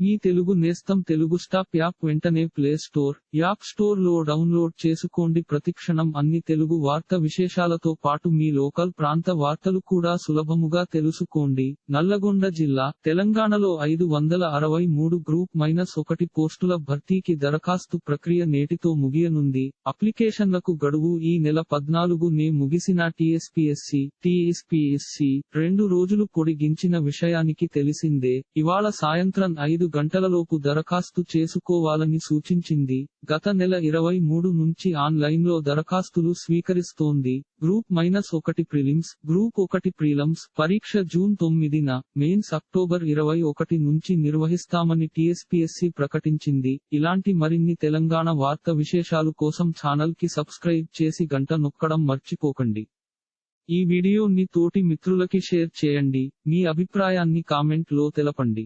మీ తెలుగు నేస్తం Telugu stop app వెంటనే play store app స్టోర్లో డౌన్లోడ్ చేసుకోండి. ప్రతిక్షణం అన్ని తెలుగు వార్త విశేషాలతో పాటు మీ లోకల్ ప్రాంత వార్తలు కూడా సులభముగా తెలుసుకోండి. నల్లగొండ జిల్లా తెలంగాణలో ఐదు వందల అరవై మూడు గ్రూప్ మైనస్ ఒకటి పోస్టుల భర్తీకి దరఖాస్తు ప్రక్రియ నేటితో ముగియనుంది. అప్లికేషన్లకు గడువు ఈ నెల పద్నాలుగు నే ముగిసిన టీఎస్పీఎస్సీ టీఎస్పీఎస్సీ రెండు రోజులు పొడిగించిన విషయానికి తెలిసిందే. ఇవాళ సాయంత్రం ఐదు గంటలలోపు దరఖాస్తు చేసుకోవాలని సూచించింది. గత నెల ఇరవై మూడు నుంచి ఆన్లైన్లో దరఖాస్తులు స్వీకరిస్తోంది. గ్రూప్ మైనస్ ఒకటి ప్రిలిమ్స్ గ్రూప్ ఒకటి ప్రీలమ్స్ పరీక్ష జూన్ తొమ్మిదిన మెయిన్స్ అక్టోబర్ ఇరవై ఒకటి నుంచి నిర్వహిస్తామని టీఎస్పీఎస్సీ ప్రకటించింది. ఇలాంటి మరిన్ని తెలంగాణ వార్త విశేషాలు కోసం ఛానల్కి సబ్స్క్రైబ్ చేసి గంట నొక్కడం మర్చిపోకండి. ఈ వీడియోని తోటి మిత్రులకి షేర్ చేయండి. మీ అభిప్రాయాన్ని కామెంట్లో తెలపండి.